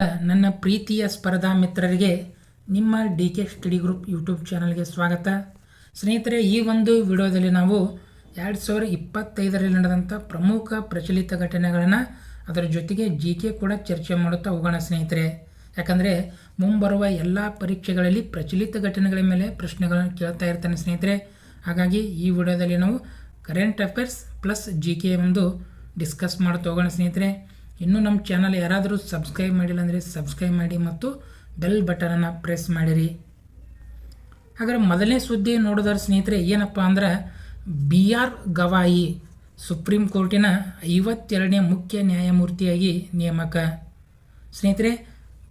ನನ್ನ ಪ್ರೀತಿಯ ಸ್ಪರ್ಧಾ ಮಿತ್ರರಿಗೆ, ನಿಮ್ಮ D K study group YouTube ಚಾನಲ್ಗೆ ಸ್ವಾಗತ. ಸ್ನೇಹಿತರೆ, ಈ ಒಂದು ವಿಡಿಯೋದಲ್ಲಿ ನಾವು ಎರಡು ಸಾವಿರ ಇಪ್ಪತ್ತೈದರಲ್ಲಿ ನಡೆದಂಥ ಪ್ರಮುಖ ಪ್ರಚಲಿತ ಘಟನೆಗಳನ್ನು ಅದರ ಜೊತೆಗೆ ಜಿ ಕೆ ಕೂಡ ಚರ್ಚೆ ಮಾಡುತ್ತಾ ಹೋಗೋಣ ಸ್ನೇಹಿತರೆ. ಯಾಕಂದರೆ, ಮುಂಬರುವ ಎಲ್ಲ ಪರೀಕ್ಷೆಗಳಲ್ಲಿ ಪ್ರಚಲಿತ ಘಟನೆಗಳ ಮೇಲೆ ಪ್ರಶ್ನೆಗಳನ್ನು ಕೇಳ್ತಾ ಇರ್ತಾನೆ ಸ್ನೇಹಿತರೆ. ಹಾಗಾಗಿ ಈ ವಿಡಿಯೋದಲ್ಲಿ ನಾವು current affairs plus G K ಒಂದು ಡಿಸ್ಕಸ್ ಮಾಡ್ತಾ ಹೋಗೋಣ ಸ್ನೇಹಿತರೆ. ಇನ್ನೂ ನಮ್ಮ ಚಾನಲ್ ಯಾರಾದರೂ ಸಬ್ಸ್ಕ್ರೈಬ್ ಮಾಡಿಲ್ಲ ಅಂದರೆ ಸಬ್ಸ್ಕ್ರೈಬ್ ಮಾಡಿ ಮತ್ತು ಬೆಲ್ ಬಟನನ್ನು ಪ್ರೆಸ್ ಮಾಡಿರಿ. ಹಾಗಾದ್ರೆ ಮೊದಲನೇ ಸುದ್ದಿ ನೋಡಿದ್ರೆ ಸ್ನೇಹಿತರೆ, ಏನಪ್ಪ ಅಂದ್ರೆ ಬಿ ಆರ್ ಗವಾಯಿ ಸುಪ್ರೀಂ ಕೋರ್ಟಿನ ಐವತ್ತೆರಡನೇ ಮುಖ್ಯ ನ್ಯಾಯಮೂರ್ತಿಯಾಗಿ ನೇಮಕ. ಸ್ನೇಹಿತರೆ,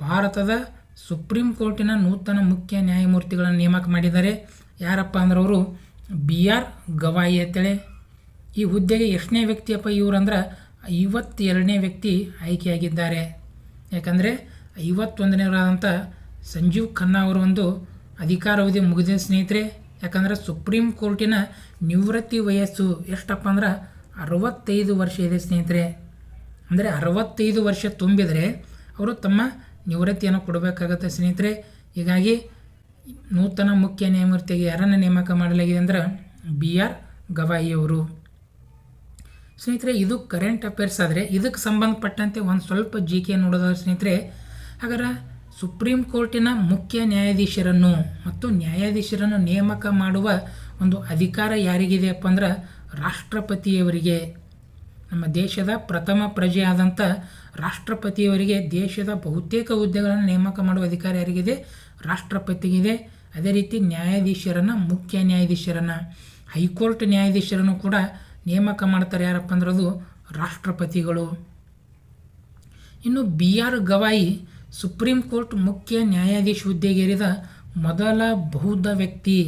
ಭಾರತದ ಸುಪ್ರೀಂ ಕೋರ್ಟಿನ ನೂತನ ಮುಖ್ಯ ನ್ಯಾಯಮೂರ್ತಿಗಳನ್ನು ನೇಮಕ ಮಾಡಿದ್ದಾರೆ. ಯಾರಪ್ಪ ಅಂದ್ರೆ ಅವರು ಬಿ ಆರ್ ಗವಾಯಿ ಅಂತೇಳಿ. ಈ ಹುದ್ದೆಗೆ ಎಷ್ಟನೇ ವ್ಯಕ್ತಿಯಪ್ಪ ಇವರು ಅಂದ್ರೆ ಐವತ್ತೆರಡನೇ ವ್ಯಕ್ತಿ ಆಯ್ಕೆಯಾಗಿದ್ದಾರೆ. ಯಾಕಂದರೆ ಐವತ್ತೊಂದನೇವರಾದಂಥ ಸಂಜೀವ್ ಖನ್ನಾ ಅವರ ಒಂದು ಅಧಿಕಾರಾವಧಿ ಮುಗಿದ ಸ್ನೇಹಿತರೆ, ಯಾಕಂದರೆ ಸುಪ್ರೀಂ ಕೋರ್ಟಿನ ನಿವೃತ್ತಿ ವಯಸ್ಸು ಎಷ್ಟಪ್ಪ ಅಂದ್ರೆ ಅರವತ್ತೈದು ವರ್ಷ ಇದೆ ಸ್ನೇಹಿತರೆ. ಅಂದರೆ ಅರವತ್ತೈದು ವರ್ಷ ತುಂಬಿದರೆ ಅವರು ತಮ್ಮ ನಿವೃತ್ತಿಯನ್ನು ಕೊಡಬೇಕಾಗತ್ತೆ ಸ್ನೇಹಿತರೆ. ಹೀಗಾಗಿ ನೂತನ ಮುಖ್ಯ ನ್ಯಾಯಮೂರ್ತಿಗೆ ಯಾರನ್ನು ನೇಮಕ ಮಾಡಲಾಗಿದೆ ಅಂದ್ರೆ ಬಿ ಆರ್ ಗವಾಯಿ ಅವರು. ಸ್ನೇಹಿತರೆ, ಇದು ಕರೆಂಟ್ ಅಫೇರ್ಸ್ ಆದರೆ ಇದಕ್ಕೆ ಸಂಬಂಧಪಟ್ಟಂತೆ ಒಂದು ಸ್ವಲ್ಪ ಜಿ ಕೆ ನೋಡೋದಾದ್ರೆ ಸ್ನೇಹಿತರೆ ಹಾಗಾದ್ರೆ ಸುಪ್ರೀಂ ಕೋರ್ಟಿನ ಮುಖ್ಯ ನ್ಯಾಯಾಧೀಶರನ್ನು ಮತ್ತು ನ್ಯಾಯಾಧೀಶರನ್ನು ನೇಮಕ ಮಾಡುವ ಒಂದು ಅಧಿಕಾರ ಯಾರಿಗಿದೆಯಪ್ಪ ಅಂದ್ರೆ ರಾಷ್ಟ್ರಪತಿಯವರಿಗೆ, ನಮ್ಮ ದೇಶದ ಪ್ರಥಮ ಪ್ರಜೆ ಆದಂಥ ರಾಷ್ಟ್ರಪತಿಯವರಿಗೆ, ದೇಶದ ಬಹುತೇಕ ಹುದ್ದೆಗಳನ್ನು ನೇಮಕ ಮಾಡುವ ಅಧಿಕಾರ ಯಾರಿಗಿದೆ? ರಾಷ್ಟ್ರಪತಿಗಿದೆ. ಅದೇ ರೀತಿ ನ್ಯಾಯಾಧೀಶರನ್ನು, ಮುಖ್ಯ ನ್ಯಾಯಾಧೀಶರನ್ನು, ಹೈಕೋರ್ಟ್ ನ್ಯಾಯಾಧೀಶರನ್ನು ಕೂಡ ನೇಮಕ ಮಾಡ್ತಾರೆ ಯಾರಪ್ಪ ಅಂದ್ರೆ ಅದು ರಾಷ್ಟ್ರಪತಿಗಳು. ಇನ್ನು B R Gavai supreme court ಮುಖ್ಯ ನ್ಯಾಯಾಧೀಶ ಹುದ್ದೆಗೇರಿದ ಮೊದಲ ಬೌದ್ಧ ವ್ಯಕ್ತಿ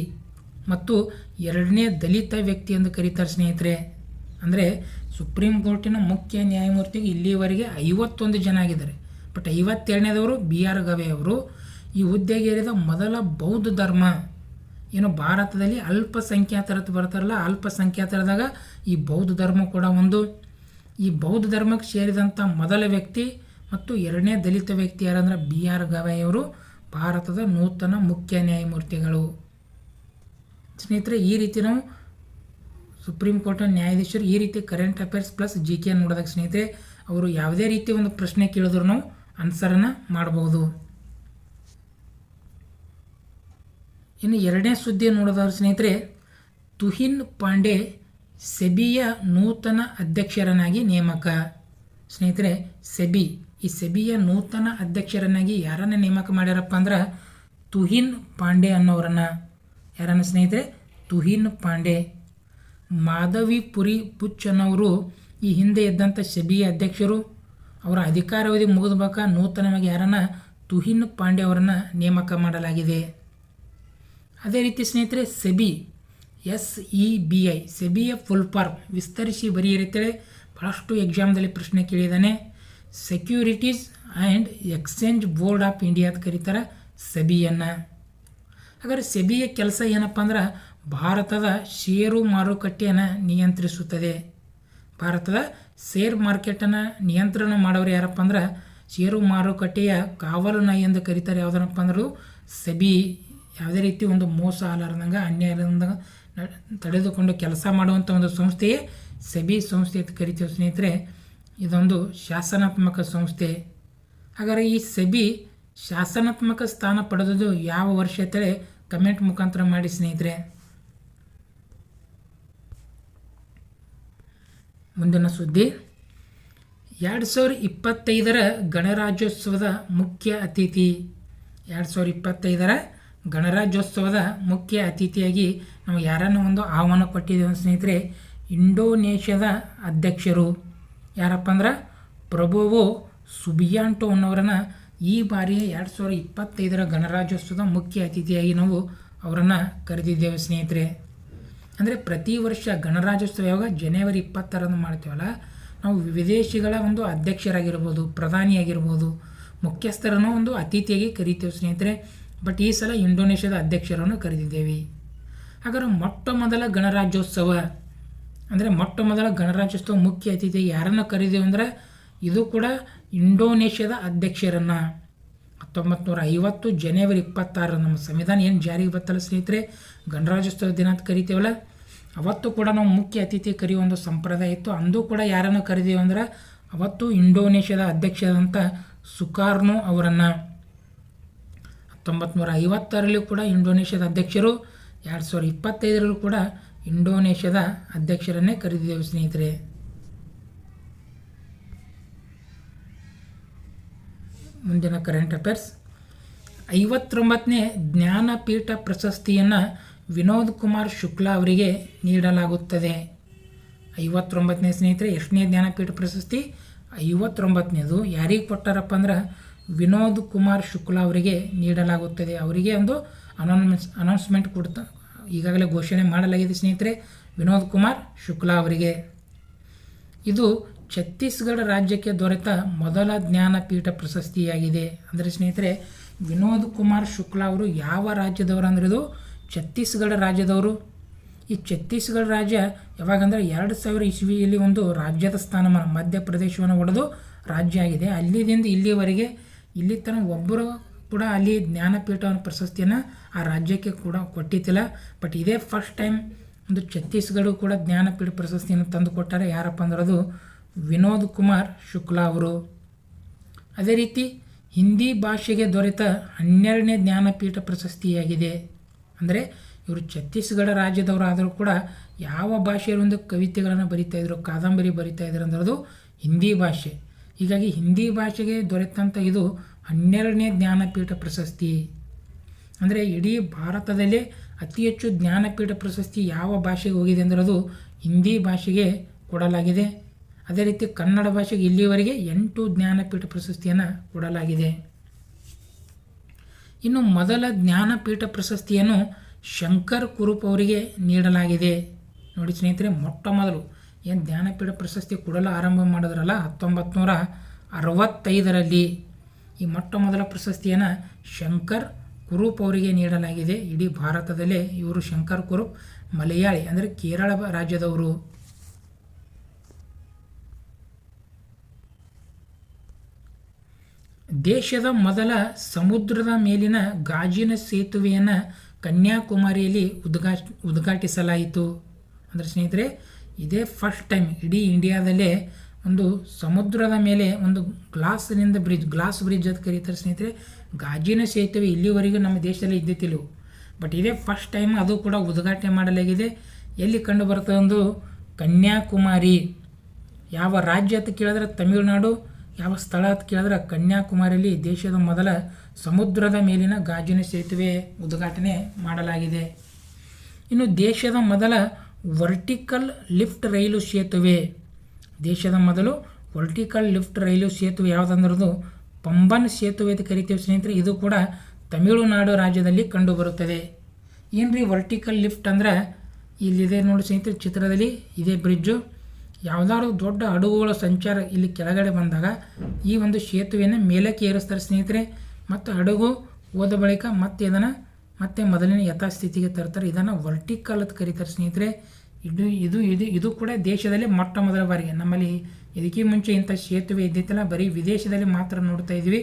ಮತ್ತು ಎರಡನೇ ದಲಿತ ವ್ಯಕ್ತಿ ಎಂದು ಕರೀತಾರೆ ಸ್ನೇಹಿತರೆ. ಅಂದರೆ ಸುಪ್ರೀಂ ಕೋರ್ಟಿನ ಮುಖ್ಯ ನ್ಯಾಯಮೂರ್ತಿಗೆ ಇಲ್ಲಿವರೆಗೆ ಐವತ್ತೊಂದು ಜನ ಆಗಿದ್ದಾರೆ. ಬಟ್ ಐವತ್ತೆರಡನೇದವರು ಬಿ ಆರ್ ಗವಾಯಿ ಅವರು ಈ ಹುದ್ದೆಗೇರಿದ ಮೊದಲ ಬೌದ್ಧ ಧರ್ಮ ಏನು ಭಾರತದಲ್ಲಿ ಅಲ್ಪಸಂಖ್ಯಾತರದ್ದು ಬರ್ತಾರಲ್ಲ ಅಲ್ಪಸಂಖ್ಯಾತರದಾಗ ಈ ಬೌದ್ಧ ಧರ್ಮ ಕೂಡ ಒಂದು. ಈ ಬೌದ್ಧ ಧರ್ಮಕ್ಕೆ ಸೇರಿದಂಥ ಮೊದಲ ವ್ಯಕ್ತಿ ಮತ್ತು ಎರಡನೇ ದಲಿತ ವ್ಯಕ್ತಿ ಯಾರಂದ್ರೆ ಬಿ ಆರ್ ಗವಾಯಿಯವರು ಭಾರತದ ನೂತನ ಮುಖ್ಯ ನ್ಯಾಯಮೂರ್ತಿಗಳು. ಸ್ನೇಹಿತರೆ, ಈ ರೀತಿ ನಾವು ಸುಪ್ರೀಂ ಕೋರ್ಟ್ನ ನ್ಯಾಯಾಧೀಶರು ಈ ರೀತಿ current affairs plus G K ನೋಡಿದಾಗ ಸ್ನೇಹಿತರೆ, ಅವರು ಯಾವುದೇ ರೀತಿ ಒಂದು ಪ್ರಶ್ನೆ ಕೇಳಿದ್ರು ನಾವು ಆನ್ಸರನ್ನು ಮಾಡಬಹುದು ಇನ್ನು ಎರಡನೇ ಸುದ್ದಿ ನೋಡೋದಾದ್ರೆ ಸ್ನೇಹಿತರೆ, ತುಹಿನ್ ಪಾಂಡೆ ಸೆಬಿಯ ನೂತನ ಅಧ್ಯಕ್ಷರನ್ನಾಗಿ ನೇಮಕ. ಸ್ನೇಹಿತರೆ, ಸೆಬಿ, ಈ ಸೆಬಿಯ ನೂತನ ಅಧ್ಯಕ್ಷರನ್ನಾಗಿ ಯಾರನ್ನು ನೇಮಕ ಮಾಡ್ಯಾರಪ್ಪ ಅಂದ್ರೆ ತುಹಿನ್ ಪಾಂಡೆ ಅನ್ನೋರನ್ನು. ಯಾರನ್ನು ಸ್ನೇಹಿತರೆ? ತುಹಿನ್ ಪಾಂಡೆ. ಮಾಧವಿ ಪುರಿ ಪುಚ್ ಅನ್ನೋರು ಈ ಹಿಂದೆ ಇದ್ದಂಥ ಸೆಬಿಯ ಅಧ್ಯಕ್ಷರು. ಅವರ ಅಧಿಕಾರಾವಧಿ ಮುಗಿದ ನೂತನವಾಗಿ ಯಾರನ್ನು ತುಹಿನ್ ಪಾಂಡೆ ಅವರನ್ನು ನೇಮಕ ಮಾಡಲಾಗಿದೆ. ಅದೇ ರೀತಿ ಸ್ನೇಹಿತರೆ, SEBI, S E B I, ಸೆಬಿಯ full form ವಿಸ್ತರಿಸಿ ಬರೆಯಿರುತ್ತೇಳೆ ಭಾಳಷ್ಟು ಎಕ್ಸಾಮ್ದಲ್ಲಿ ಪ್ರಶ್ನೆ ಕೇಳಿದ್ದಾನೆ. Securities and exchange board of India ಅಂತ ಕರೀತಾರೆ ಸೆಬಿಯನ್ನು. ಹಾಗಾದರೆ ಸೆಬಿಯ ಕೆಲಸ ಏನಪ್ಪ ಅಂದ್ರೆ ಭಾರತದ ಷೇರು ಮಾರುಕಟ್ಟೆಯನ್ನು ನಿಯಂತ್ರಿಸುತ್ತದೆ. ಭಾರತದ ಶೇರ್ ಮಾರ್ಕೆಟನ್ನು ನಿಯಂತ್ರಣ ಮಾಡೋರು ಯಾರಪ್ಪ ಅಂದ್ರೆ ಷೇರು ಮಾರುಕಟ್ಟೆಯ ಕಾವಲು ನಾಯಿ ಎಂದು ಕರೀತಾರೆ. ಯಾವುದನ್ನಪ್ಪ ಅಂದ್ರೆ ಸೆಬಿ. ಯಾವುದೇ ರೀತಿ ಒಂದು ಮೋಸ ಆಲಾರ್ದಂಗೆ ಅನ್ಯಾಯ ಇಲ್ಲದಂಗೆ ತಡೆದುಕೊಂಡು ಕೆಲಸ ಮಾಡುವಂಥ ಒಂದು ಸಂಸ್ಥೆಯೇ ಸೆಬಿ ಸಂಸ್ಥೆ ಅಂತ ಕರಿತೀವಿ ಸ್ನೇಹಿತರೆ. ಇದೊಂದು ಶಾಸನಾತ್ಮಕ ಸಂಸ್ಥೆ. ಹಾಗಾದರೆ ಈ ಸೆಬಿ ಶಾಸನಾತ್ಮಕ ಸ್ಥಾನ ಪಡೆದದ್ದು ಯಾವ ವರ್ಷ ಅಂತೇಳಿ ಕಮೆಂಟ್ ಮುಖಾಂತರ ಮಾಡಿ ಸ್ನೇಹಿತರೆ. ಮುಂದಿನ ಸುದ್ದಿ. ಎರಡು ಸಾವಿರ ಇಪ್ಪತ್ತೈದರ ಗಣರಾಜ್ಯೋತ್ಸವದ ಮುಖ್ಯ ಅತಿಥಿ. ಎರಡು ಸಾವಿರ ಇಪ್ಪತ್ತೈದರ ಗಣರಾಜ್ಯೋತ್ಸವದ ಮುಖ್ಯ ಅತಿಥಿಯಾಗಿ ನಾವು ಯಾರನ್ನು ಒಂದು ಆಹ್ವಾನ ಕೊಟ್ಟಿದ್ದೇವೆ ಸ್ನೇಹಿತರೆ, ಇಂಡೋನೇಷ್ಯಾದ ಅಧ್ಯಕ್ಷರು ಯಾರಪ್ಪ ಅಂದ್ರೆ ಪ್ರಭುವು ಸುಬಿಯಾಂಟೋ ಅನ್ನೋರನ್ನು ಈ ಬಾರಿ ಎರಡು ಸಾವಿರದ ಇಪ್ಪತ್ತೈದರ ಗಣರಾಜ್ಯೋತ್ಸವದ ಮುಖ್ಯ ಅತಿಥಿಯಾಗಿ ನಾವು ಅವರನ್ನು ಕರೆದಿದ್ದೇವೆ ಸ್ನೇಹಿತರೆ. ಅಂದರೆ ಪ್ರತಿ ವರ್ಷ ಗಣರಾಜ್ಯೋತ್ಸವ ಯಾವಾಗ? ಜನವರಿ ಇಪ್ಪತ್ತರಂದು ಮಾಡ್ತೀವಲ್ಲ? ನಾವು ವಿದೇಶಿಗಳ ಒಂದು ಅಧ್ಯಕ್ಷರಾಗಿರ್ಬೋದು, ಪ್ರಧಾನಿಯಾಗಿರ್ಬೋದು, ಮುಖ್ಯಸ್ಥರನ್ನು ಒಂದು ಅತಿಥಿಯಾಗಿ ಕರಿತೇವೆ ಸ್ನೇಹಿತರೆ. ಬಟ್ ಈ ಸಲ ಇಂಡೋನೇಷ್ಯಾದ ಅಧ್ಯಕ್ಷರನ್ನು ಕರೆದಿದ್ದೇವೆ. ಹಾಗಾದ್ರೆ ಮೊಟ್ಟ ಮೊದಲ ಗಣರಾಜ್ಯೋತ್ಸವ, ಅಂದರೆ ಮೊಟ್ಟ ಮೊದಲ ಗಣರಾಜ್ಯೋತ್ಸವ ಮುಖ್ಯ ಅತಿಥಿ ಯಾರನ್ನು ಕರೆದೇವೆ ಅಂದರೆ ಇದು ಕೂಡ ಇಂಡೋನೇಷ್ಯಾದ ಅಧ್ಯಕ್ಷರನ್ನು. ಹತ್ತೊಂಬತ್ತು ನೂರ ಐವತ್ತು ಜನವರಿ ಇಪ್ಪತ್ತಾರು ನಮ್ಮ ಸಂವಿಧಾನ ಏನು ಜಾರಿಗೆ ಬತ್ತಲ್ಲ ಸ್ನೇಹಿತರೆ, ಗಣರಾಜ್ಯೋತ್ಸವ ದಿನ ಅಂತ ಕರಿತೇವಲ್ಲ, ಅವತ್ತು ಕೂಡ ನಾವು ಮುಖ್ಯ ಅತಿಥಿ ಕರೆಯುವ ಒಂದು ಸಂಪ್ರದಾಯ ಇತ್ತು. ಅಂದು ಕೂಡ ಯಾರನ್ನು ಕರೆದೇವೆ ಅಂದ್ರೆ ಅವತ್ತು ಇಂಡೋನೇಷ್ಯಾದ ಅಧ್ಯಕ್ಷರಾದಂಥ ಸುಕಾರ್ನೋ ಅವರನ್ನು. ಹತ್ತೊಂಬತ್ತು ಐವತ್ತರಲ್ಲೂ ಕೂಡ ಇಂಡೋನೇಷ್ಯಾದ ಅಧ್ಯಕ್ಷರು, ಎರಡು ಸಾವಿರದ ಇಪ್ಪತ್ತೈದರಲ್ಲೂ ಕೂಡ ಇಂಡೋನೇಷ್ಯಾದ ಅಧ್ಯಕ್ಷರನ್ನೇ ಕರೆದಿದ್ದೇವೆ ಸ್ನೇಹಿತರೆ. ಮುಂದಿನ ಕರೆಂಟ್ ಅಫೇರ್ಸ್ ಐವತ್ತೊಂಬತ್ತನೇ ಜ್ಞಾನಪೀಠ ಪ್ರಶಸ್ತಿಯನ್ನು ವಿನೋದ್ ಕುಮಾರ್ ಶುಕ್ಲಾ ಅವರಿಗೆ ನೀಡಲಾಗುತ್ತದೆ. ಐವತ್ತೊಂಬತ್ತನೇ ಸ್ನೇಹಿತರೆ, ಎಷ್ಟನೇ ಜ್ಞಾನಪೀಠ ಪ್ರಶಸ್ತಿ? ಐವತ್ತೊಂಬತ್ತನೇದು. ಯಾರಿಗೆ ಕೊಟ್ಟಾರಪ್ಪ ಅಂದ್ರೆ ವಿನೋದ್ ಕುಮಾರ್ ಶುಕ್ಲಾ ಅವರಿಗೆ ನೀಡಲಾಗುತ್ತದೆ. ಅವರಿಗೆ ಒಂದು ಅನೌನ್ಸ್ ಅನೌನ್ಸ್ಮೆಂಟ್ ಕೊಡ್ತಾ, ಈಗಾಗಲೇ ಘೋಷಣೆ ಮಾಡಲಾಗಿದೆ ಸ್ನೇಹಿತರೆ, ವಿನೋದ್ ಕುಮಾರ್ ಶುಕ್ಲಾ ಅವರಿಗೆ. ಇದು ಛತ್ತೀಸ್ಗಢ ರಾಜ್ಯಕ್ಕೆ ದೊರೆತ ಮೊದಲ ಜ್ಞಾನಪೀಠ ಪ್ರಶಸ್ತಿಯಾಗಿದೆ. ಅಂದರೆ ಸ್ನೇಹಿತರೆ, ವಿನೋದ್ ಕುಮಾರ್ ಶುಕ್ಲಾ ಅವರು ಯಾವ ರಾಜ್ಯದವರು ಅಂದ್ರೆ ಇದು ಛತ್ತೀಸ್ಗಢ ರಾಜ್ಯದವರು. ಈ ಛತ್ತೀಸ್ಗಢ ರಾಜ್ಯ ಯಾವಾಗಂದರೆ ಎರಡು ಸಾವಿರ ಇಸ್ವಿಯಲ್ಲಿ ಒಂದು ರಾಜ್ಯದ ಸ್ಥಾನಮಾನ ಮಧ್ಯಪ್ರದೇಶವನ್ನು ಒಡೆದು ರಾಜ್ಯ ಆಗಿದೆ. ಅಲ್ಲಿದಿಂದ ಇಲ್ಲಿವರೆಗೆ ಇಲ್ಲಿ ತನ ಒಬ್ಬರು ಕೂಡ ಅಲ್ಲಿ ಜ್ಞಾನಪೀಠ ಪ್ರಶಸ್ತಿಯನ್ನು ಆ ರಾಜ್ಯಕ್ಕೆ ಕೂಡ ಕೊಟ್ಟಿದ್ದಿಲ್ಲ. ಬಟ್ ಇದೇ ಫಸ್ಟ್ ಟೈಮ್ ಒಂದು ಛತ್ತೀಸ್ಗಢ ಕೂಡ ಜ್ಞಾನಪೀಠ ಪ್ರಶಸ್ತಿಯನ್ನು ತಂದು ಕೊಟ್ಟಾರೆ ಯಾರಪ್ಪ ಅಂದ್ರೆ ಅದು ವಿನೋದ್ ಕುಮಾರ್ ಶುಕ್ಲಾ ಅವರು. ಅದೇ ರೀತಿ ಹಿಂದಿ ಭಾಷೆಗೆ ದೊರೆತ ಹನ್ನೆರಡನೇ ಜ್ಞಾನಪೀಠ ಪ್ರಶಸ್ತಿಯಾಗಿದೆ. ಅಂದರೆ ಇವರು ಛತ್ತೀಸ್ಗಢ ರಾಜ್ಯದವರಾದರೂ ಕೂಡ ಯಾವ ಭಾಷೆಯಲ್ಲಿ ಒಂದು ಕವಿತೆಗಳನ್ನು ಬರಿತಾ ಇದ್ರು, ಕಾದಂಬರಿ ಬರಿತಾ ಇದ್ರು ಅಂದ್ರೆ ಅದು ಹಿಂದಿ ಭಾಷೆ. ಹೀಗಾಗಿ ಹಿಂದಿ ಭಾಷೆಗೆ ದೊರೆತಂಥ ಇದು ಹನ್ನೆರಡನೇ ಜ್ಞಾನಪೀಠ ಪ್ರಶಸ್ತಿ. ಅಂದರೆ ಇಡೀ ಭಾರತದಲ್ಲೇ ಅತಿ ಹೆಚ್ಚು ಜ್ಞಾನಪೀಠ ಪ್ರಶಸ್ತಿ ಯಾವ ಭಾಷೆಗೆ ಹೋಗಿದೆ ಅಂದರೆ ಅದು ಹಿಂದಿ ಭಾಷೆಗೆ ಕೊಡಲಾಗಿದೆ. ಅದೇ ರೀತಿ ಕನ್ನಡ ಭಾಷೆಗೆ ಇಲ್ಲಿವರೆಗೆ ಎಂಟು ಜ್ಞಾನಪೀಠ ಪ್ರಶಸ್ತಿಯನ್ನು ಕೊಡಲಾಗಿದೆ. ಇನ್ನು ಮೊದಲ ಜ್ಞಾನಪೀಠ ಪ್ರಶಸ್ತಿಯನ್ನು ಶಂಕರ್ ಕುರುಪ್ ಅವರಿಗೆ ನೀಡಲಾಗಿದೆ. ನೋಡಿ ಸ್ನೇಹಿತರೆ, ಮೊಟ್ಟ ಮೊದಲು ಏನು ಜ್ಞಾನಪೀಠ ಪ್ರಶಸ್ತಿ ಕೊಡಲು ಆರಂಭ ಮಾಡಿದ್ರಲ್ಲ ಹತ್ತೊಂಬತ್ತು ನೂರ ಅರವತ್ತೈದರಲ್ಲಿ ಈ ಮೊಟ್ಟ ಮೊದಲ ಪ್ರಶಸ್ತಿಯನ್ನು ಶಂಕರ್ ಕುರೂಪ್ ಅವರಿಗೆ ನೀಡಲಾಗಿದೆ. ಇಡೀ ಭಾರತದಲ್ಲೇ ಇವರು ಶಂಕರ್ ಕುರೂಪ್, ಮಲಯಾಳಿ, ಅಂದರೆ ಕೇರಳ ರಾಜ್ಯದವರು. ದೇಶದ ಮೊದಲ ಸಮುದ್ರದ ಮೇಲಿನ ಗಾಜಿನ ಸೇತುವೆಯನ್ನು ಕನ್ಯಾಕುಮಾರಿಯಲ್ಲಿ ಉದ್ಘಾ, ಉದ್ಘಾಟಿಸಲಾಯಿತು. ಅಂದರೆ ಸ್ನೇಹಿತರೆ ಇದೇ ಫಸ್ಟ್ ಟೈಮ್ ಇಡೀ ಇಂಡಿಯಾದಲ್ಲೇ ಒಂದು ಸಮುದ್ರದ ಮೇಲೆ ಒಂದು ಗ್ಲಾಸ್ನಿಂದ ಬ್ರಿಡ್ಜ್ ಗ್ಲಾಸ್ ಬ್ರಿಡ್ಜ್ ಅಂತ ಕರೀತಾರೆ ಸ್ನೇಹಿತರೆ. ಗಾಜಿನ ಸೇತುವೆ ಇಲ್ಲಿವರೆಗೂ ನಮ್ಮ ದೇಶದಲ್ಲಿ ಇದ್ದಿತ್ತಿಲ್ಲ ಬಟ್ ಇದೇ ಫಸ್ಟ್ ಟೈಮ್ ಅದು ಕೂಡ ಉದ್ಘಾಟನೆ ಮಾಡಲಾಗಿದೆ. ಎಲ್ಲಿ ಕಂಡು ಬರ್ತದೆ ಒಂದು ಕನ್ಯಾಕುಮಾರಿ? ಯಾವ ರಾಜ್ಯ ಅಂತ ಕೇಳಿದ್ರೆ ತಮಿಳುನಾಡು, ಯಾವ ಸ್ಥಳ ಅಂತ ಕೇಳಿದ್ರೆ ಕನ್ಯಾಕುಮಾರಿಯಲ್ಲಿ ದೇಶದ ಮೊದಲ ಸಮುದ್ರದ ಮೇಲಿನ ಗಾಜಿನ ಸೇತುವೆ ಉದ್ಘಾಟನೆ ಮಾಡಲಾಗಿದೆ. ಇನ್ನು ದೇಶದ ಮೊದಲ ವರ್ಟಿಕಲ್ ಲಿಫ್ಟ್ ರೈಲು ಸೇತುವೆ. ದೇಶದ ಮೊದಲು ವರ್ಟಿಕಲ್ ಲಿಫ್ಟ್ ರೈಲು ಸೇತುವೆ ಯಾವುದಂದ್ರದು? ಪಂಬನ್ ಸೇತುವೆ ಅಂತ ಕರಿತೀವಿ ಸ್ನೇಹಿತರೆ, ಇದು ಕೂಡ ತಮಿಳುನಾಡು ರಾಜ್ಯದಲ್ಲಿ ಕಂಡುಬರುತ್ತದೆ. ಏನ್ರಿ ವರ್ಟಿಕಲ್ ಲಿಫ್ಟ್ ಅಂದ್ರೆ? ಇಲ್ಲಿದೆ ನೋಡಿ ಸ್ನೇಹಿತರೆ, ಚಿತ್ರದಲ್ಲಿ ಇದೇ ಬ್ರಿಡ್ಜು ಯಾವುದಾದ್ರು ದೊಡ್ಡ ಹಡಗುಗಳ ಸಂಚಾರ ಇಲ್ಲಿ ಕೆಳಗಡೆ ಬಂದಾಗ ಈ ಒಂದು ಸೇತುವೆಯನ್ನು ಮೇಲಕ್ಕೆ ಏರಿಸ್ತಾರೆ ಸ್ನೇಹಿತರೆ. ಮತ್ತು ಹಡಗು ಹೋದ ಬಳಿಕ ಮತ್ತೆ ಇದನ್ನು ಮತ್ತೆ ಮೊದಲಿನ ಯಥಾಸ್ಥಿತಿಗೆ ತರ್ತಾರೆ. ಇದನ್ನು ವರ್ಟಿಕಲ್ ಅಂತ ಕರೀತಾರೆ ಸ್ನೇಹಿತರೆ. ಇದು ಇದು ಇದು ಇದು ಕೂಡ ದೇಶದಲ್ಲಿ ಮೊಟ್ಟ ಮೊದಲ ಬಾರಿಗೆ. ನಮ್ಮಲ್ಲಿ ಇದಕ್ಕೆ ಮುಂಚೆ ಇಂಥ ಸೇತುವೆ ಇದ್ದಿತ್ತಲ್ಲ, ಬರೀ ವಿದೇಶದಲ್ಲಿ ಮಾತ್ರ ನೋಡ್ತಾ ಇದ್ವಿ.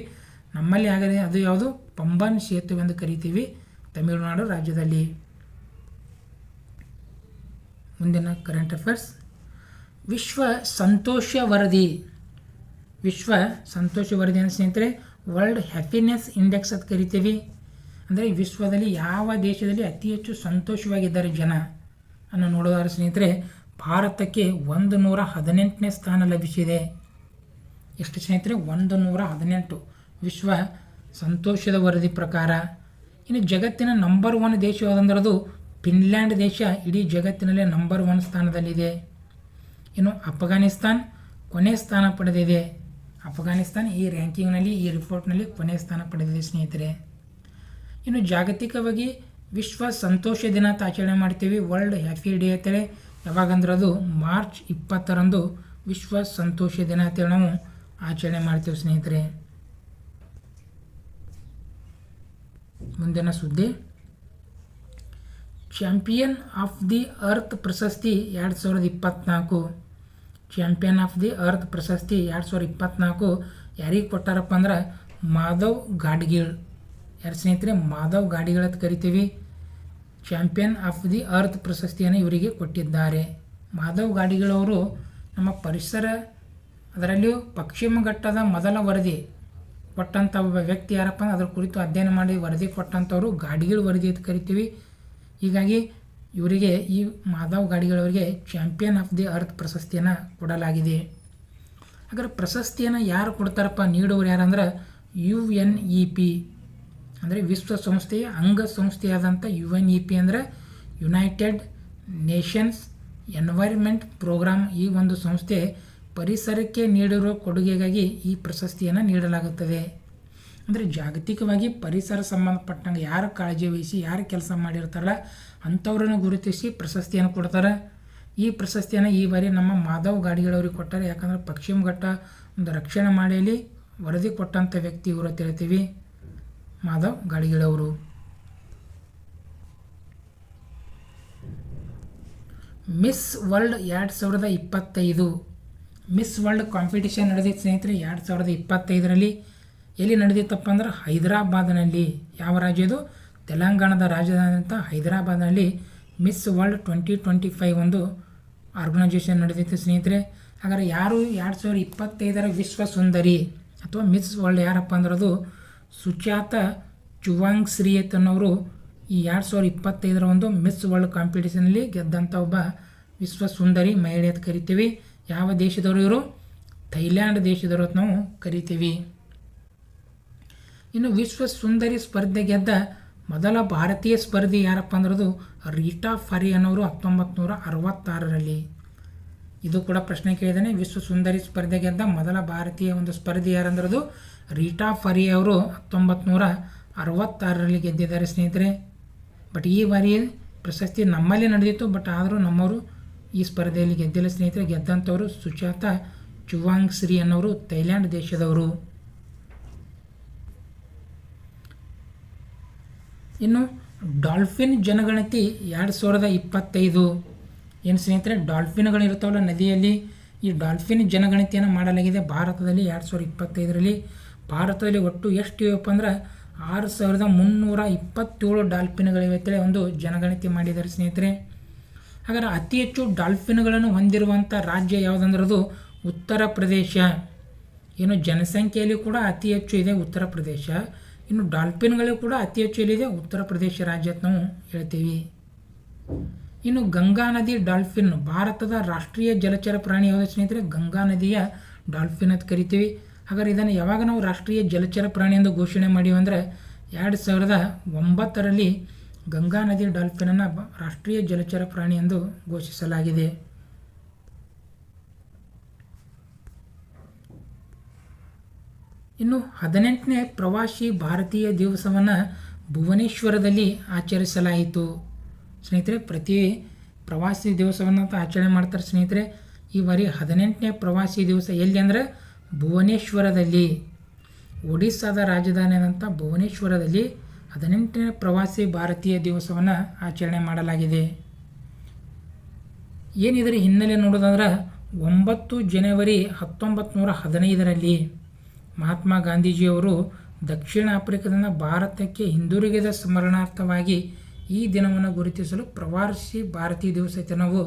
ನಮ್ಮಲ್ಲಿ ಆಗದೆ ಅದು ಯಾವುದು? ಪಂಬನ್ ಸೇತುವೆ ಎಂದು ಕರಿತೀವಿ ತಮಿಳುನಾಡು ರಾಜ್ಯದಲ್ಲಿ. ಮುಂದಿನ ಕರೆಂಟ್ ಅಫೇರ್ಸ್ ವಿಶ್ವ ಸಂತೋಷ ವರದಿ. ವಿಶ್ವ ಸಂತೋಷ ವರದಿ ಅಂತ ಸ್ನೇಹಿತರೆ ವರ್ಲ್ಡ್ ಹ್ಯಾಪಿನೆಸ್ ಇಂಡೆಕ್ಸ್ ಅಂತ ಕರಿತೀವಿ. ಅಂದರೆ ವಿಶ್ವದಲ್ಲಿ ಯಾವ ದೇಶದಲ್ಲಿ ಅತಿ ಹೆಚ್ಚು ಸಂತೋಷವಾಗಿದ್ದಾರೆ ಜನ? ಅನ್ನು ನೋಡೋದಾದ್ರೆ ಸ್ನೇಹಿತರೆ, ಭಾರತಕ್ಕೆ ಒಂದು ನೂರ ಹದಿನೆಂಟನೇ ಸ್ಥಾನ ಲಭಿಸಿದೆ. ಎಷ್ಟು ಸ್ನೇಹಿತರೆ? ಒಂದು ನೂರ ಹದಿನೆಂಟು ವಿಶ್ವ ಸಂತೋಷದ ವರದಿ ಪ್ರಕಾರ. ಇನ್ನು ಜಗತ್ತಿನ ನಂಬರ್ ಒನ್ ದೇಶ ಅದು ಫಿನ್ಲ್ಯಾಂಡ್ ದೇಶ ಇಡೀ ಜಗತ್ತಿನಲ್ಲೇ ನಂಬರ್ ಒನ್ ಸ್ಥಾನದಲ್ಲಿದೆ. ಇನ್ನು ಅಫ್ಘಾನಿಸ್ತಾನ್ ಕೊನೆ ಸ್ಥಾನ ಪಡೆದಿದೆ. ಅಫ್ಘಾನಿಸ್ತಾನ್ ಈ ರ್ಯಾಂಕಿಂಗ್ನಲ್ಲಿ ಈ ರಿಪೋರ್ಟ್ನಲ್ಲಿ ಕೊನೆ ಸ್ಥಾನ ಪಡೆದಿದೆ ಸ್ನೇಹಿತರೆ. ಇನ್ನು ಜಾಗತಿಕವಾಗಿ ವಿಶ್ವ ಸಂತೋಷ ದಿನ ಅಂತ ಆಚರಣೆ ಮಾಡ್ತೀವಿ. ವರ್ಲ್ಡ್ ಹ್ಯಾಪಿ ಡೇ ಅಂತೇಳಿ. ಯಾವಾಗಂದ್ರೆ ಅದು ಮಾರ್ಚ್ ಇಪ್ಪತ್ತರಂದು ವಿಶ್ವ ಸಂತೋಷ ದಿನ ಅಂತೇಳಿ ನಾವು ಆಚರಣೆ ಮಾಡ್ತೀವಿ ಸ್ನೇಹಿತರೆ. ಮುಂದಿನ ಸುದ್ದಿ. ಚಾಂಪಿಯನ್ ಆಫ್ ದಿ ಅರ್ತ್ ಪ್ರಶಸ್ತಿ ಎರಡು ಸಾವಿರದ ಇಪ್ಪತ್ತ್ನಾಲ್ಕು ಚಾಂಪಿಯನ್ ಆಫ್ ದಿ ಅರ್ತ್ ಪ್ರಶಸ್ತಿ ಎರಡು ಸಾವಿರದ ಇಪ್ಪತ್ತ್ನಾಲ್ಕು ಯಾರಿಗೆ ಕೊಟ್ಟಾರಪ್ಪ ಅಂದ್ರೆ ಮಾಧವ್ ಗಾಡ್ಗೀಳ್. ಯಾರು ಸ್ನೇಹಿತರೆ, ಮಾಧವ್ ಗಾಡಿಗಳ ಅಂತ ಕರಿತೀವಿ. ಚಾಂಪಿಯನ್ ಆಫ್ ದಿ ಅರ್ತ್ ಪ್ರಶಸ್ತಿಯನ್ನು ಇವರಿಗೆ ಕೊಟ್ಟಿದ್ದಾರೆ. ಮಾಧವ್ ಗಾಡಿಗಳವರು ನಮ್ಮ ಪರಿಸರ, ಅದರಲ್ಲಿಯೂ ಪಶ್ಚಿಮ ಘಟ್ಟದ ಮೊದಲ ವರದಿ ಕೊಟ್ಟಂಥ ಒಬ್ಬ ವ್ಯಕ್ತಿ ಯಾರಪ್ಪ ಅದರ ಕುರಿತು ಅಧ್ಯಯನ ಮಾಡಿ ವರದಿ ಕೊಟ್ಟಂಥವ್ರು ಗಾಡಿಗಳು ವರದಿ ಅಂತ ಕರಿತೀವಿ. ಹೀಗಾಗಿ ಇವರಿಗೆ ಈ ಮಾಧವ್ ಗಾಡಿಗಳವರಿಗೆ ಚಾಂಪಿಯನ್ ಆಫ್ ದಿ ಅರ್ತ್ ಪ್ರಶಸ್ತಿಯನ್ನು ಕೊಡಲಾಗಿದೆ. ಹಾಗಾದ್ರೆ ಪ್ರಶಸ್ತಿಯನ್ನು ಯಾರು ಕೊಡ್ತಾರಪ್ಪ ನೀಡುವರು ಯಾರಂದ್ರೆ, ಯು ಎನ್ ಇ ಪಿ. ಅಂದರೆ ವಿಶ್ವಸಂಸ್ಥೆಯ ಅಂಗಸಂಸ್ಥೆಯಾದಂಥ ಯು ಎನ್ ಇ ಪಿ ಅಂದರೆ ಯುನೈಟೆಡ್ ನೇಷನ್ಸ್ ಎನ್ವೈರ್ಮೆಂಟ್ ಪ್ರೋಗ್ರಾಮ್ ಈ ಒಂದು ಸಂಸ್ಥೆ ಪರಿಸರಕ್ಕೆ ನೀಡಿರುವ ಕೊಡುಗೆಗಾಗಿ ಈ ಪ್ರಶಸ್ತಿಯನ್ನು ನೀಡಲಾಗುತ್ತದೆ. ಅಂದರೆ ಜಾಗತಿಕವಾಗಿ ಪರಿಸರ ಸಂಬಂಧಪಟ್ಟಂಗೆ ಯಾರು ಕಾಳಜಿ ವಹಿಸಿ, ಯಾರು ಕೆಲಸ ಮಾಡಿರ್ತಾರಲ್ಲ, ಅಂಥವ್ರನ್ನು ಗುರುತಿಸಿ ಪ್ರಶಸ್ತಿಯನ್ನು ಕೊಡ್ತಾರೆ. ಈ ಪ್ರಶಸ್ತಿಯನ್ನು ಈ ಬಾರಿ ನಮ್ಮ ಮಾಧವ್ ಗಾಡಿಗಳವ್ರಿಗೆ ಕೊಟ್ಟಾರೆ. ಯಾಕಂದರೆ ಪಶ್ಚಿಮ ಘಟ್ಟ ಒಂದು ರಕ್ಷಣೆ ಮಾಡಲಿ ವರದಿ ಕೊಟ್ಟಂಥ ವ್ಯಕ್ತಿ ಇವರು ಅಂತ ಹೇಳ್ತೀವಿ. ಮಾಧವ್ ಗಾಡಿಗಳವರು ಮಿಸ್ ವರ್ಲ್ಡ್ ಎರಡು ಸಾವಿರದ ಇಪ್ಪತ್ತೈದು. ಮಿಸ್ ವರ್ಲ್ಡ್ ಕಾಂಪಿಟಿಷನ್ ನಡೆದಿತ್ತು ಸ್ನೇಹಿತರೆ, ಎರಡು ಸಾವಿರದ ಇಪ್ಪತ್ತೈದರಲ್ಲಿ. ಎಲ್ಲಿ ನಡೆದಿತ್ತಪ್ಪ ಅಂದ್ರೆ ಹೈದರಾಬಾದ್ನಲ್ಲಿ. ಯಾವ ರಾಜ್ಯ ಇದು? ತೆಲಂಗಾಣದ ರಾಜಧಾನಿ ಹೈದರಾಬಾದ್ನಲ್ಲಿ Miss World twenty twenty five ಒಂದು ಆರ್ಗನೈಜೇಷನ್ ನಡೆದಿತ್ತು ಸ್ನೇಹಿತರೆ. ಹಾಗಾದ್ರೆ ಯಾರು ಎರಡು ಸಾವಿರದ ಇಪ್ಪತ್ತೈದರ ವಿಶ್ವ ಸುಂದರಿ ಅಥವಾ ಮಿಸ್ ವರ್ಲ್ಡ್ ಯಾರಪ್ಪ ಅಂದ್ರೆ ಸುಚಾತ ಚುವಾಂಗ್ ಶ್ರೀಯತ್ ಅನ್ನೋರು ಈ ಎರಡು ಸಾವಿರದ ಇಪ್ಪತ್ತೈದರ ಒಂದು ಮಿಸ್ ವರ್ಲ್ಡ್ ಕಾಂಪಿಟೇಷನಲ್ಲಿ ಗೆದ್ದಂಥ ಒಬ್ಬ ವಿಶ್ವ ಸುಂದರಿ ಮಹಿಳೆ ಅಂತ ಕರಿತೀವಿ. ಯಾವ ದೇಶದವರು ಇವರು? ಥೈಲ್ಯಾಂಡ್ ದೇಶದವರು ಅಂತ ನಾವು ಕರಿತೀವಿ. ಇನ್ನು ವಿಶ್ವ ಸುಂದರಿ ಸ್ಪರ್ಧೆ ಗೆದ್ದ ಮೊದಲ ಭಾರತೀಯ ಸ್ಪರ್ಧಿ ಯಾರಪ್ಪ ಅಂದ್ರದು ರೀಟಾ ಫರಿ ಅನ್ನೋರು ಹತ್ತೊಂಬತ್ತು ನೂರ ಅರವತ್ತಾರರಲ್ಲಿ. ಇದು ಕೂಡ ಪ್ರಶ್ನೆ ಕೇಳಿದ್ದಾನೆ ವಿಶ್ವ ಸುಂದರಿ ಸ್ಪರ್ಧೆ ಗೆದ್ದ ಮೊದಲ ಭಾರತೀಯ ಒಂದು ಸ್ಪರ್ಧಿ ಯಾರಂದ್ರದು? ರೀಟಾ ಫರಿ ಅವರು ಹತ್ತೊಂಬತ್ತು ನೂರ ಅರವತ್ತಾರರಲ್ಲಿ ಗೆದ್ದಿದ್ದಾರೆ ಸ್ನೇಹಿತರೆ. ಬಟ್ ಈ ಬಾರಿ ಪ್ರಶಸ್ತಿ ನಮ್ಮಲ್ಲಿ ನಡೆದಿತ್ತು. ಬಟ್ ಆದರೂ ನಮ್ಮವರು ಈ ಸ್ಪರ್ಧೆಯಲ್ಲಿ ಗೆದ್ದಿಲ್ಲ ಸ್ನೇಹಿತರೆ. ಗೆದ್ದಂಥವರು ಸುಜಾತ ಚುವಾಂಗ್ ಶ್ರೀ ಅನ್ನೋರು, ಥೈಲ್ಯಾಂಡ್ ದೇಶದವರು. ಇನ್ನು ಡಾಲ್ಫಿನ್ ಜನಗಣತಿ ಎರಡು ಸಾವಿರದ ಇಪ್ಪತ್ತೈದು. ಏನು ಸ್ನೇಹಿತರೆ ಡಾಲ್ಫಿನ್ಗಳು ಇರ್ತಾವಲ್ಲ ನದಿಯಲ್ಲಿ. ಈ ಡಾಲ್ಫಿನ್ ಜನಗಣತಿಯನ್ನು ಮಾಡಲಾಗಿದೆ. ಭಾರತದಲ್ಲಿ ಎರಡು ಸಾವಿರದ ಇಪ್ಪತ್ತೈದರಲ್ಲಿ ಭಾರತದಲ್ಲಿ ಒಟ್ಟು ಎಷ್ಟು ಇವಪ್ಪ ಅಂದ್ರೆ ಆರು ಸಾವಿರದ ಮುನ್ನೂರ ಇಪ್ಪತ್ತೇಳು ಡಾಲ್ಫಿನ್ಗಳಿವೆ ಅಂತೇಳಿ ಒಂದು ಜನಗಣತಿ ಮಾಡಿದ್ದಾರೆ ಸ್ನೇಹಿತರೆ. ಹಾಗಾದ್ರೆ ಅತಿ ಹೆಚ್ಚು ಡಾಲ್ಫಿನ್ಗಳನ್ನು ಹೊಂದಿರುವಂಥ ರಾಜ್ಯ ಯಾವುದಂದ್ರೆ ಅದು ಉತ್ತರ ಪ್ರದೇಶ. ಏನು ಜನಸಂಖ್ಯೆಯಲ್ಲಿ ಕೂಡ ಅತಿ ಹೆಚ್ಚು ಇದೆ ಉತ್ತರ ಪ್ರದೇಶ. ಇನ್ನು ಡಾಲ್ಫಿನ್ಗಳು ಕೂಡ ಅತಿ ಹೆಚ್ಚು ಎಲ್ಲಿದೆ ಉತ್ತರ ಪ್ರದೇಶ ರಾಜ್ಯ ಅಂತ ನಾವು ಹೇಳ್ತೀವಿ. ಇನ್ನು ಗಂಗಾ ನದಿ ಡಾಲ್ಫಿನ್, ಭಾರತದ ರಾಷ್ಟ್ರೀಯ ಜಲಚರ ಪ್ರಾಣಿ ಯಾವುದು ಸ್ನೇಹಿತರೆ? ಗಂಗಾ ನದಿಯ ಡಾಲ್ಫಿನ್ ಅಂತ ಕರಿತೀವಿ. ಹಾಗಾದ್ರೆ ಇದನ್ನು ಯಾವಾಗ ನಾವು ರಾಷ್ಟ್ರೀಯ ಜಲಚರ ಪ್ರಾಣಿ ಎಂದು ಘೋಷಣೆ ಮಾಡೀವಿ ಅಂದರೆ ಎರಡು ಸಾವಿರದ ಒಂಬತ್ತರಲ್ಲಿ ಗಂಗಾ ನದಿ ಡಾಲ್ಫಿನನ್ನು ರಾಷ್ಟ್ರೀಯ ಜಲಚರ ಪ್ರಾಣಿ ಎಂದು ಘೋಷಿಸಲಾಗಿದೆ. ಇನ್ನು ಹದಿನೆಂಟನೇ ಪ್ರವಾಸಿ ಭಾರತೀಯ ದಿವಸವನ್ನು ಭುವನೇಶ್ವರದಲ್ಲಿ ಆಚರಿಸಲಾಯಿತು. ಸ್ನೇಹಿತರೆ, ಪ್ರತಿ ಪ್ರವಾಸಿ ದಿವಸವನ್ನು ಆಚರಣೆ ಮಾಡ್ತಾರೆ ಸ್ನೇಹಿತರೆ. ಈ ಬಾರಿ ಹದಿನೆಂಟನೇ ಪ್ರವಾಸಿ ದಿವಸ ಎಲ್ಲಿ ಅಂದರೆ ಭುವನೇಶ್ವರದಲ್ಲಿ. ಒಡಿಸ್ಸಾದ ರಾಜಧಾನಿಯಾದಂಥ ಭುವನೇಶ್ವರದಲ್ಲಿ ಹದಿನೆಂಟನೇ ಪ್ರವಾಸಿ ಭಾರತೀಯ ದಿವಸವನ್ನು ಆಚರಣೆ ಮಾಡಲಾಗಿದೆ. ಏನಿದರ ಹಿನ್ನೆಲೆ ನೋಡೋದಂದ್ರೆ ಒಂಬತ್ತು ಜನವರಿ ಹತ್ತೊಂಬತ್ತು ನೂರ ಹದಿನೈದರಲ್ಲಿ ಮಹಾತ್ಮ ಗಾಂಧೀಜಿಯವರು ದಕ್ಷಿಣ ಆಫ್ರಿಕಾದಿಂದ ಭಾರತಕ್ಕೆ ಹಿಂದಿರುಗಿದ ಸ್ಮರಣಾರ್ಥವಾಗಿ ಈ ದಿನವನ್ನು ಗುರುತಿಸಲು ಪ್ರವಾಸಿ ಭಾರತೀಯ ದಿವಸ ನಾವು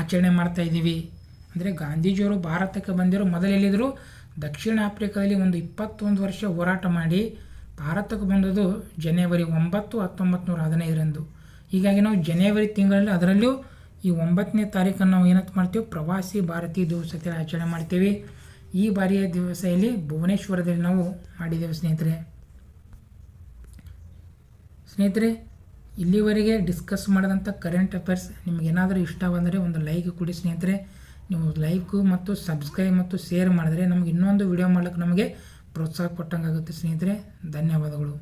ಆಚರಣೆ ಮಾಡ್ತಾ ಇದ್ದೀವಿ. ಅಂದರೆ ಗಾಂಧೀಜಿಯವರು ಭಾರತಕ್ಕೆ ಬಂದಿರೋ ಮೊದಲೆಲ್ಲಿದ್ದರು ದಕ್ಷಿಣ ಆಫ್ರಿಕಾದಲ್ಲಿ ಒಂದು ಇಪ್ಪತ್ತೊಂದು ವರ್ಷ ಹೋರಾಟ ಮಾಡಿ ಭಾರತಕ್ಕೆ ಬಂದದ್ದು ಜನವರಿ ಒಂಬತ್ತು ಹತ್ತೊಂಬತ್ತು ನೂರ ಹದಿನೈದರಂದು. ಹೀಗಾಗಿ ನಾವು ಜನವರಿ ತಿಂಗಳಲ್ಲಿ ಅದರಲ್ಲೂ ಈ ಒಂಬತ್ತನೇ ತಾರೀಕನ್ನು ನಾವು ಏನಂತ ಮಾಡ್ತೀವಿ? ಪ್ರವಾಸಿ ಭಾರತೀಯ ದಿವಸ ಆಚರಣೆ ಮಾಡ್ತೀವಿ. ಈ ಬಾರಿಯ ದಿವಸ ಇಲ್ಲಿ ಭುವನೇಶ್ವರದಲ್ಲಿ ನಾವು ಮಾಡಿದ್ದೇವೆ ಸ್ನೇಹಿತರೆ. ಸ್ನೇಹಿತರೆ ಇಲ್ಲಿವರೆಗೆ ಡಿಸ್ಕಸ್ ಮಾಡಿದಂಥ ಕರೆಂಟ್ ಅಫೇರ್ಸ್ ನಿಮಗೇನಾದರೂ ಇಷ್ಟವಾದರೆ ಒಂದು ಲೈಕ್ ಕೊಡಿ ಸ್ನೇಹಿತರೆ. ನೀವು ಲೈಕು ಮತ್ತು ಸಬ್ಸ್ಕ್ರೈಬ್ ಮತ್ತು ಶೇರ್ ಮಾಡಿದ್ರೆ ನಮಗೆ ಇನ್ನೊಂದು ವಿಡಿಯೋ ಮಾಡೋಕ್ಕೆ ನಮಗೆ ಪ್ರೋತ್ಸಾಹ ಕೊಟ್ಟಂಗಾಗುತ್ತೆ ಸ್ನೇಹಿತರೆ. ಧನ್ಯವಾದಗಳು.